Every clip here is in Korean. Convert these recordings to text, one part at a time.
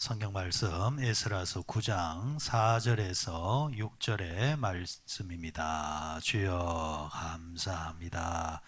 성경 말씀 에스라서 9장 4절에서 6절의 말씀입니다. 주여 감사합니다.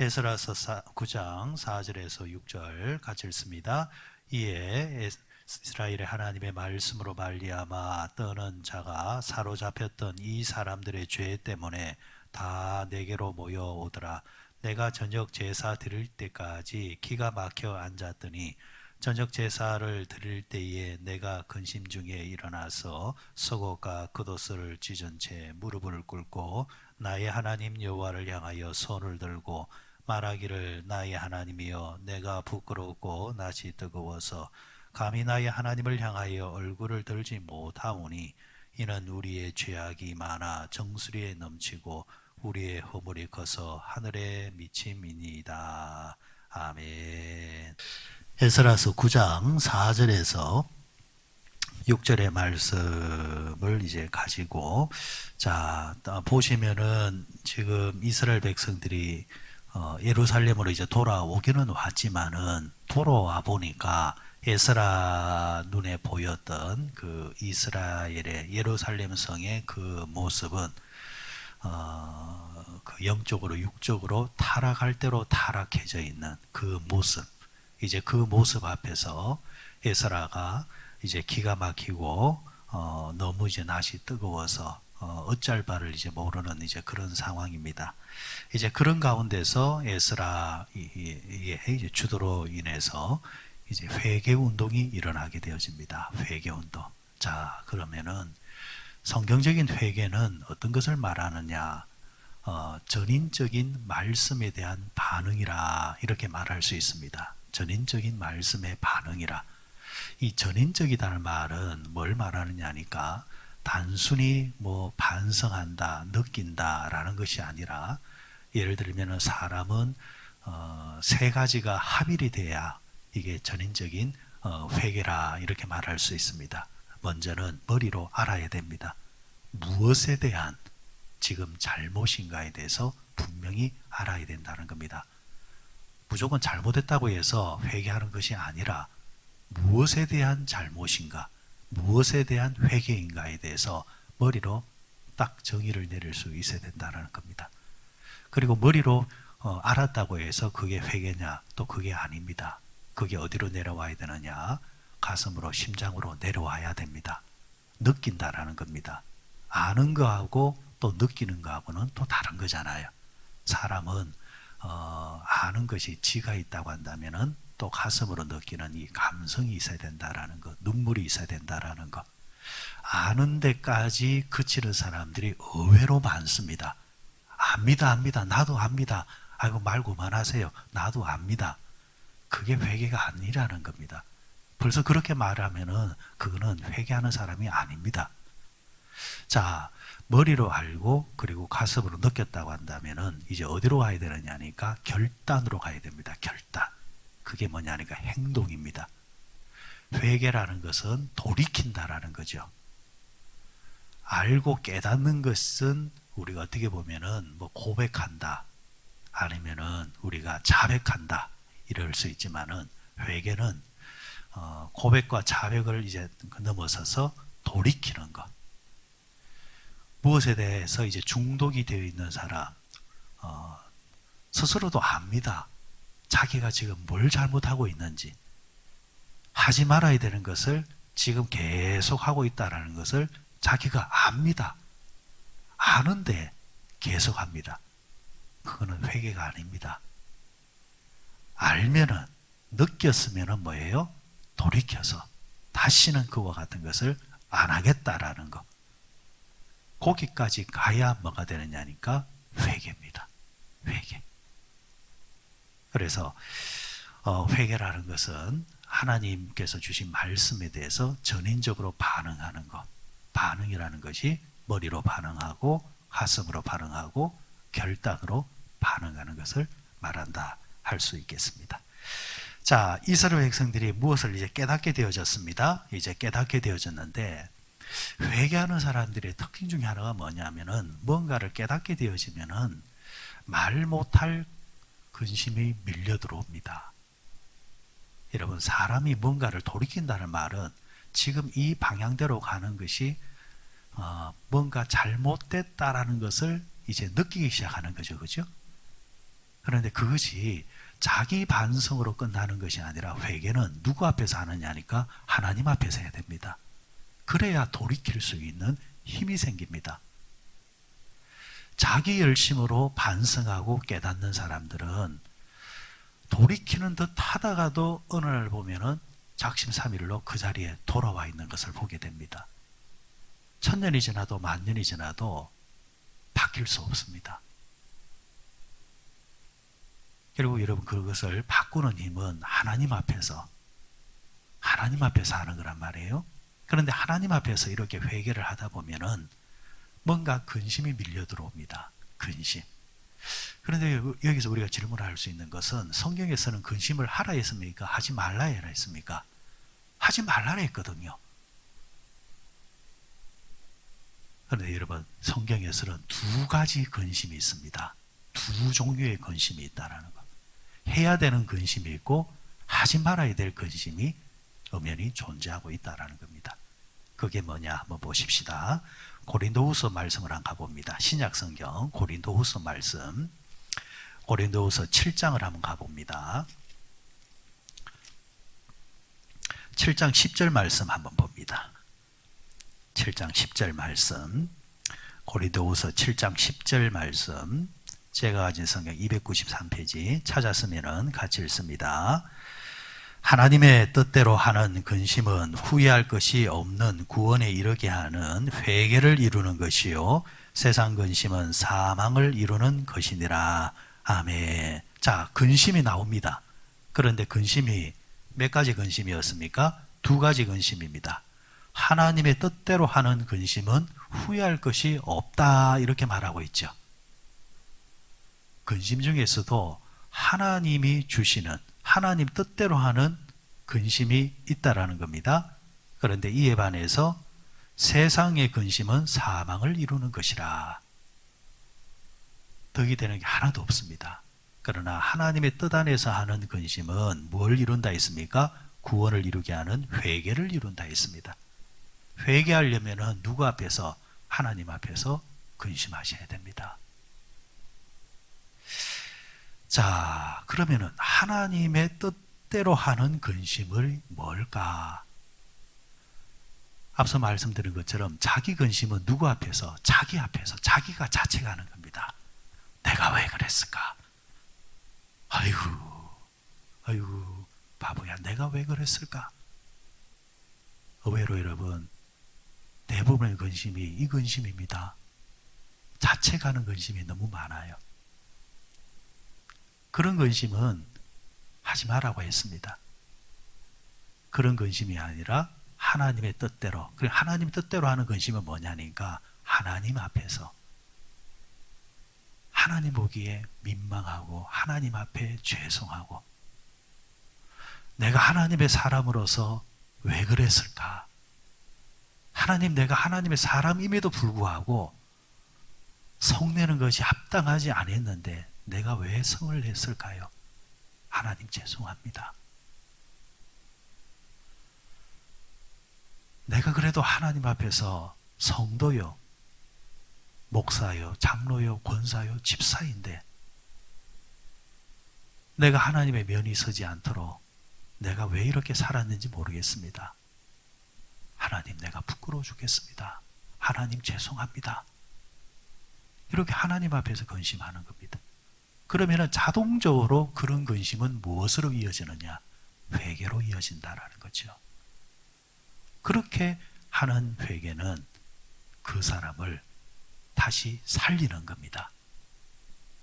에스라서 9장 4절에서 6절 같이 읽습니다. 이에 이스라엘의 하나님의 말씀으로 말리암아 떠는 자가 사로잡혔던 이 사람들의 죄 때문에 다 내게로 모여오더라. 내가 저녁 제사 드릴 때까지 기가 막혀 앉았더니 저녁 제사를 드릴 때에 내가 근심 중에 일어나서 속옷과 겉옷을 찢은 채 무릎을 꿇고 나의 하나님 여호와를 향하여 손을 들고 말하기를 나의 하나님이여 내가 부끄럽고 낯이 뜨거워서 감히 나의 하나님을 향하여 얼굴을 들지 못하오니 이는 우리의 죄악이 많아 정수리에 넘치고 우리의 허물이 커서 하늘에 미침이니이다. 아멘. 에스라서 9장 4절에서 6절의 말씀을 이제 가지고 자 보시면은 지금 이스라엘 백성들이 어, 예루살렘으로 이제 돌아오기는 왔지만은 돌아와 보니까 에스라 눈에 보였던 그 이스라엘의 예루살렘 성의 그 모습은 어, 그 영적으로 육적으로 타락할 대로 타락해져 있는 그 모습 이제 그 모습 앞에서 에스라가 이제 기가 막히고 어, 너무 이제 낯이 뜨거워서 어, 어쩔 바를 이제 모르는 이제 그런 상황입니다. 이제 그런 가운데서 에스라의 이제 주도로 인해서 이제 회개 운동이 일어나게 되어집니다. 회개 운동. 자 그러면은 성경적인 회개는 어떤 것을 말하느냐? 어, 전인적인 말씀에 대한 반응이라 이렇게 말할 수 있습니다. 전인적인 말씀의 반응이라. 이 전인적이다는 말은 뭘 말하느냐니까 단순히 뭐 반성한다, 느낀다라는 것이 아니라 예를 들면 사람은 어, 세 가지가 합일이 돼야 이게 전인적인 어, 회개라 이렇게 말할 수 있습니다. 먼저는 머리로 알아야 됩니다. 무엇에 대한 지금 잘못인가에 대해서 분명히 알아야 된다는 겁니다. 무조건 잘못했다고 해서 회개하는 것이 아니라 무엇에 대한 잘못인가, 무엇에 대한 회개인가에 대해서 머리로 딱 정의를 내릴 수 있어야 된다는 겁니다. 그리고 머리로 어, 알았다고 해서 그게 회개냐, 또 그게 아닙니다. 그게 어디로 내려와야 되느냐? 가슴으로, 심장으로 내려와야 됩니다. 느낀다라는 겁니다. 아는 거하고 또 느끼는 거하고는 또 다른 거잖아요. 사람은 어, 아는 것이 지가 있다고 한다면은 또 가슴으로 느끼는 이 감성이 있어야 된다라는 것, 눈물이 있어야 된다라는 것. 아는 데까지 그치는 사람들이 의외로 많습니다. 압니다, 압니다. 나도 압니다. 아이고 말 그만하세요. 나도 압니다. 그게 회개가 아니라는 겁니다. 벌써 그렇게 말하면은 그거는 회개하는 사람이 아닙니다. 자, 머리로 알고 그리고 가슴으로 느꼈다고 한다면은 이제 어디로 가야 되느냐니까 결단으로 가야 됩니다. 결단. 그게 뭐냐니까 행동입니다. 회개라는 것은 돌이킨다라는 거죠. 알고 깨닫는 것은 우리가 어떻게 보면은 뭐 고백한다 아니면은 우리가 자백한다 이럴 수 있지만은 회개는 어 고백과 자백을 이제 넘어서서 돌이키는 것. 무엇에 대해서 이제 중독이 되어 있는 사람, 어, 스스로도 압니다. 자기가 지금 뭘 잘못하고 있는지. 하지 말아야 되는 것을 지금 계속 하고 있다라는 것을 자기가 압니다. 아는데 계속 합니다. 그거는 회개가 아닙니다. 알면은, 느꼈으면은 뭐예요? 돌이켜서 다시는 그와 같은 것을 안 하겠다라는 것. 거기까지 가야 뭐가 되느냐니까 회개입니다. 회개. 그래서 어, 회개라는 것은 하나님께서 주신 말씀에 대해서 전인적으로 반응하는 것. 반응이라는 것이 머리로 반응하고 가슴으로 반응하고 결단으로 반응하는 것을 말한다 할 수 있겠습니다. 자, 이스라엘 백성들이 무엇을 이제 깨닫게 되어졌습니다. 이제 깨닫게 되어졌는데 회개하는 사람들의 특징 중에 하나가 뭐냐면은 뭔가를 깨닫게 되어지면은 말 못할 근심이 밀려 들어옵니다. 여러분 사람이 뭔가를 돌이킨다는 말은 지금 이 방향대로 가는 것이 어, 뭔가 잘못됐다라는 것을 이제 느끼기 시작하는 거죠, 그죠? 그런데 그것이 자기 반성으로 끝나는 것이 아니라 회개는 누구 앞에서 하느냐니까 하나님 앞에서 해야 됩니다. 그래야 돌이킬 수 있는 힘이 생깁니다. 자기 열심으로 반성하고 깨닫는 사람들은 돌이키는 듯 하다가도 어느 날 보면은 작심삼일로 그 자리에 돌아와 있는 것을 보게 됩니다. 천년이 지나도 만년이 지나도 바뀔 수 없습니다. 결국 여러분 그것을 바꾸는 힘은 하나님 앞에서 하나님 앞에서 하는 거란 말이에요. 그런데 하나님 앞에서 이렇게 회개를 하다 보면은 뭔가 근심이 밀려 들어옵니다. 근심. 그런데 여기서 우리가 질문할 수 있는 것은 성경에서는 근심을 하라 했습니까? 하지 말라 해라 했습니까? 하지 말라 했거든요. 그런데 여러분 성경에서는 두 가지 근심이 있습니다. 두 종류의 근심이 있다라는 것. 해야 되는 근심이 있고 하지 말아야 될 근심이 엄연히 존재하고 있다라는 겁니다. 그게 뭐냐 한번 보십시다. 고린도후서 말씀을 한번 가봅니다. 신약 성경 고린도후서 말씀 고린도후서 7장을 한번 가봅니다. 7장 10절 말씀 한번 봅니다. 7장 10절 말씀 고린도후서 7장 10절 말씀 제가 가진 성경 293페이지 찾았으면 같이 읽습니다. 하나님의 뜻대로 하는 근심은 후회할 것이 없는 구원에 이르게 하는 회개를 이루는 것이요 세상 근심은 사망을 이루는 것이니라. 아멘. 자, 근심이 나옵니다. 그런데 근심이 몇 가지 근심이었습니까? 두 가지 근심입니다. 하나님의 뜻대로 하는 근심은 후회할 것이 없다. 이렇게 말하고 있죠. 근심 중에서도 하나님이 주시는 하나님 뜻대로 하는 근심이 있다라는 겁니다. 그런데 이에 반해서 세상의 근심은 사망을 이루는 것이라. 덕이 되는 게 하나도 없습니다. 그러나 하나님의 뜻 안에서 하는 근심은 뭘 이룬다 했습니까? 구원을 이루게 하는 회개를 이룬다 했습니다. 회개하려면 누구 앞에서? 하나님 앞에서 근심하셔야 됩니다. 자, 그러면은 하나님의 뜻대로 하는 근심을 뭘까? 앞서 말씀드린 것처럼 자기 근심은 누구 앞에서? 자기 앞에서 자기가 자책하는 겁니다. 내가 왜 그랬을까? 아이고, 아이고, 바보야, 내가 왜 그랬을까? 의외로 여러분, 대부분의 근심이 이 근심입니다. 자책하는 근심이 너무 많아요. 그런 근심은 하지 말라고 했습니다. 그런 근심이 아니라 하나님의 뜻대로, 그 하나님 뜻대로 하는 근심은 뭐냐니까 하나님 앞에서 하나님 보기에 민망하고 하나님 앞에 죄송하고 내가 하나님의 사람으로서 왜 그랬을까? 하나님 내가 하나님의 사람임에도 불구하고 성내는 것이 합당하지 않았는데 내가 왜 성을 냈을까요? 하나님 죄송합니다. 내가 그래도 하나님 앞에서 성도요, 목사요, 장로요, 권사요, 집사인데 내가 하나님의 면이 서지 않도록 내가 왜 이렇게 살았는지 모르겠습니다. 하나님 내가 부끄러워 죽겠습니다. 하나님 죄송합니다. 이렇게 하나님 앞에서 건심하는 겁니다. 그러면 자동적으로 그런 근심은 무엇으로 이어지느냐? 회개로 이어진다라는 거죠. 그렇게 하는 회개는 그 사람을 다시 살리는 겁니다.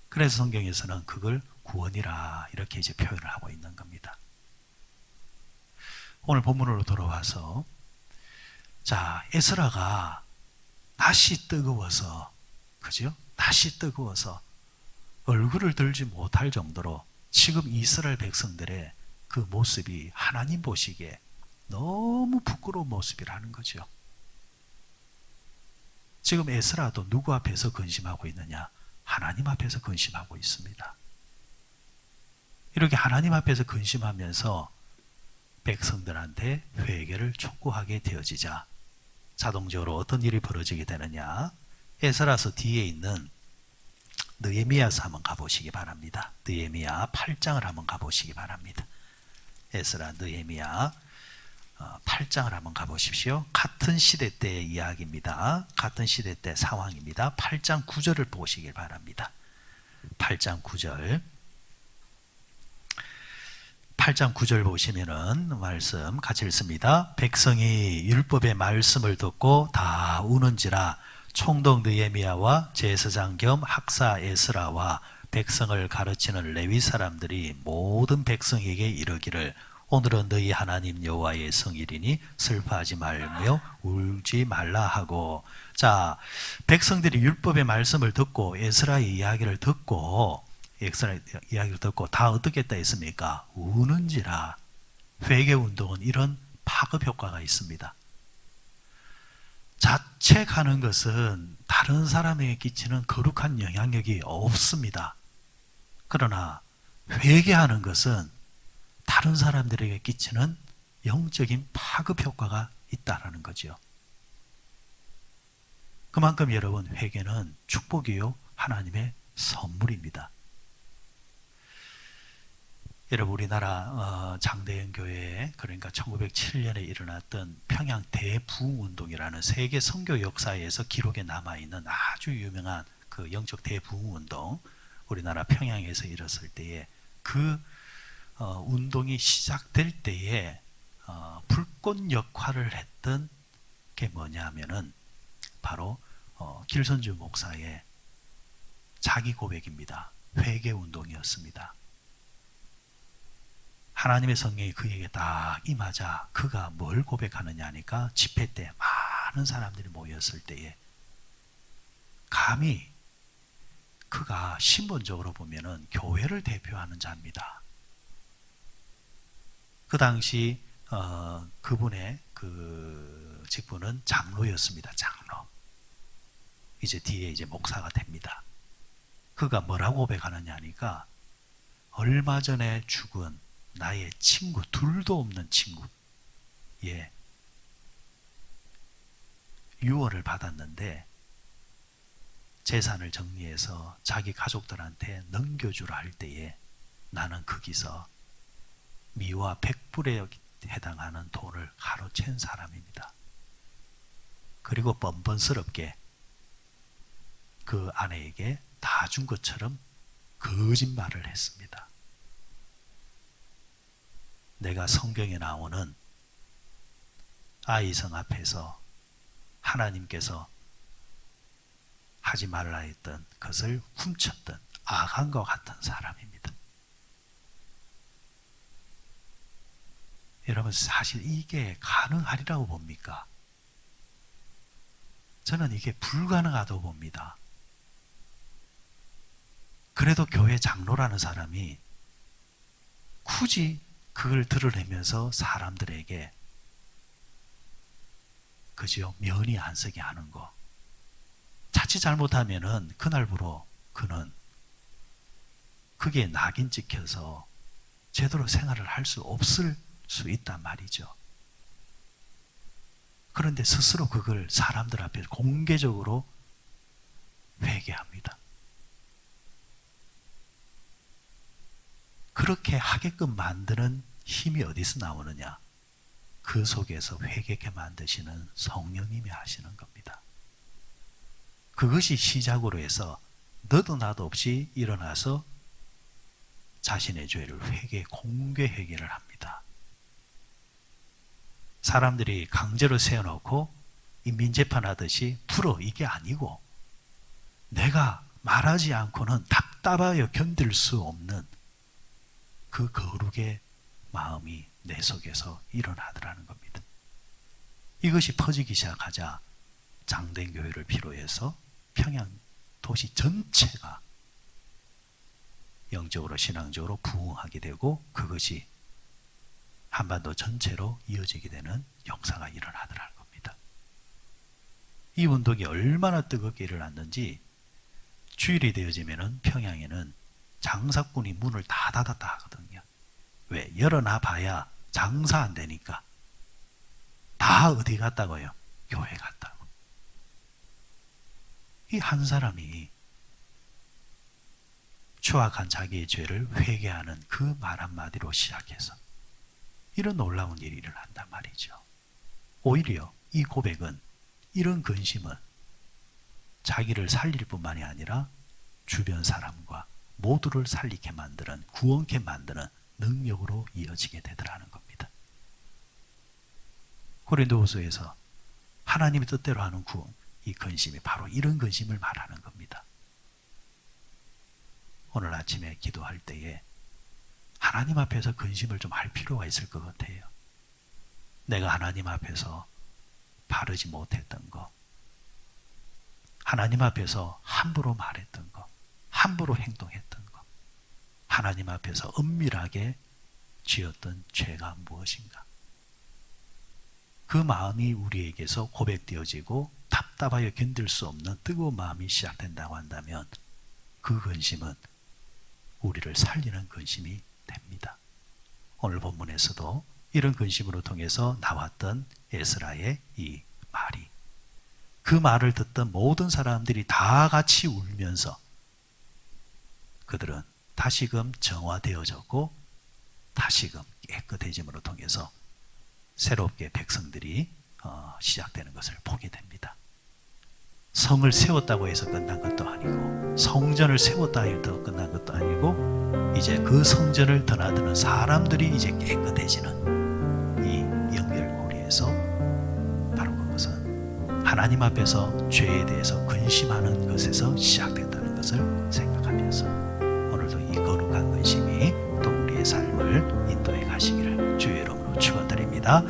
그래서 성경에서는 그걸 구원이라 이렇게 이제 표현을 하고 있는 겁니다. 오늘 본문으로 돌아와서 자 에스라가 다시 뜨거워서 그죠? 다시 뜨거워서 얼굴을 들지 못할 정도로 지금 이스라엘 백성들의 그 모습이 하나님 보시기에 너무 부끄러운 모습이라는 거죠. 지금 에스라도 누구 앞에서 근심하고 있느냐? 하나님 앞에서 근심하고 있습니다. 이렇게 하나님 앞에서 근심하면서 백성들한테 회개를 촉구하게 되어지자 자동적으로 어떤 일이 벌어지게 되느냐? 에스라서 뒤에 있는 느헤미야서 한번 가보시기 바랍니다. 느헤미야 8장을 한번 가보시기 바랍니다. 에스라 느헤미야 8장을 한번 가보십시오. 같은 시대 때의 이야기입니다. 같은 시대 때 상황입니다. 8장 9절을 보시길 바랍니다. 8장 9절 8장 9절 보시면은 말씀 같이 읽습니다. 백성이 율법의 말씀을 듣고 다 우는지라 총독 느헤미야와 제사장 겸 학사 에스라와 백성을 가르치는 레위 사람들이 모든 백성에게 이르기를 오늘은 너희 하나님 여호와의 성일이니 슬퍼하지 말며 울지 말라 하고 자 백성들이 율법의 말씀을 듣고 에스라의 이야기를 듣고 엑스라 이야기를 듣고 다 어떻게 했다 했습니까? 우는지라 회개 운동은 이런 파급 효과가 있습니다. 자책하는 것은 다른 사람에게 끼치는 거룩한 영향력이 없습니다. 그러나 회개하는 것은 다른 사람들에게 끼치는 영적인 파급 효과가 있다라는 거죠. 그만큼 여러분 회개는 축복이요 하나님의 선물입니다. 여러분 우리나라 어, 장대현 교회에 그러니까 1907년에 일어났던 평양 대부흥 운동이라는 세계 선교 역사에서 기록에 남아 있는 아주 유명한 그 영적 대부흥 운동 우리나라 평양에서 일었을 때에 그 어, 운동이 시작될 때에 어, 불꽃 역할을 했던 게 뭐냐면은 바로 어, 길선주 목사의 자기 고백입니다. 회개 운동이었습니다. 하나님의 성령이 그에게 딱 임하자 그가 뭘 고백하느냐니까 집회 때 많은 사람들이 모였을 때에 감히 그가 신분적으로 보면은 교회를 대표하는 자입니다. 그 당시 어, 그분의 그 직분은 장로였습니다. 장로. 이제 뒤에 이제 목사가 됩니다. 그가 뭐라고 고백하느냐니까 얼마 전에 죽은 나의 친구 둘도 없는 친구 예 유언을 받았는데 재산을 정리해서 자기 가족들한테 넘겨주라 할 때에 나는 거기서 미와 백불에 해당하는 돈을 가로챈 사람입니다. 그리고 뻔뻔스럽게 그 아내에게 다 준 것처럼 거짓말을 했습니다. 내가 성경에 나오는 아이성 앞에서 하나님께서 하지 말라 했던 것을 훔쳤던 악한과 같은 사람입니다. 여러분 사실 이게 가능하리라고 봅니까? 저는 이게 불가능하다고 봅니다. 그래도 교회 장로라는 사람이 굳이 그걸 드러내면서 사람들에게 그지요 면이 안 서게 하는 거. 자칫 잘못하면은 그날부로 그는 그게 낙인 찍혀서 제대로 생활을 할 수 없을 수 있단 말이죠. 그런데 스스로 그걸 사람들 앞에 공개적으로 회개합니다. 그렇게 하게끔 만드는 힘이 어디서 나오느냐? 그 속에서 회개케 만드시는 성령님이 하시는 겁니다. 그것이 시작으로 해서 너도 나도 없이 일어나서 자신의 죄를 회개, 공개 회개를 합니다. 사람들이 강제로 세워놓고 인민재판하듯이 풀어 이게 아니고 내가 말하지 않고는 답답하여 견딜 수 없는 그 거룩의 마음이 내 속에서 일어나더라는 겁니다. 이것이 퍼지기 시작하자 장된 교회를 필요해서 평양 도시 전체가 영적으로 신앙적으로 부흥하게 되고 그것이 한반도 전체로 이어지게 되는 역사가 일어나더라는 겁니다. 이 운동이 얼마나 뜨겁게 일어났는지 주일이 되어지면은 평양에는 장사꾼이 문을 다 닫았다 하거든요. 왜? 열어놔 봐야 장사 안 되니까 다 어디 갔다고요? 교회 갔다고. 이 한 사람이 추악한 자기의 죄를 회개하는 그 말 한마디로 시작해서 이런 놀라운 일을 한단 말이죠. 오히려 이 고백은 이런 근심은 자기를 살릴 뿐만이 아니라 주변 사람과 모두를 살리게 만드는 구원케 만드는 능력으로 이어지게 되더라는 겁니다. 고린도후서에서 하나님의 뜻대로 하는 구원 이 근심이 바로 이런 근심을 말하는 겁니다. 오늘 아침에 기도할 때에 하나님 앞에서 근심을 좀 할 필요가 있을 것 같아요. 내가 하나님 앞에서 바르지 못했던 거, 하나님 앞에서 함부로 말했던 거, 함부로 행동했던 거, 하나님 앞에서 은밀하게 지었던 죄가 무엇인가? 그 마음이 우리에게서 고백되어지고 답답하여 견딜 수 없는 뜨거운 마음이 시작된다고 한다면 그 근심은 우리를 살리는 근심이 됩니다. 오늘 본문에서도 이런 근심으로 통해서 나왔던 에스라의 이 말이 그 말을 듣던 모든 사람들이 다 같이 울면서 그들은 다시금 정화되어졌고 다시금 깨끗해짐으로 통해서 새롭게 백성들이 어, 시작되는 것을 보게 됩니다. 성을 세웠다고 해서 끝난 것도 아니고 성전을 세웠다 해서 끝난 것도 아니고 이제 그 성전을 드나드는 사람들이 이제 깨끗해지는 이 연결고리에서 바로 그것은 하나님 앞에서 죄에 대해서 근심하는 것에서 시작된다는 것을 생각 하면서 오늘도 이 거룩한 근심이 또 우리의 삶을 인도해 가시기를 주의 이름으로 축원드립니다.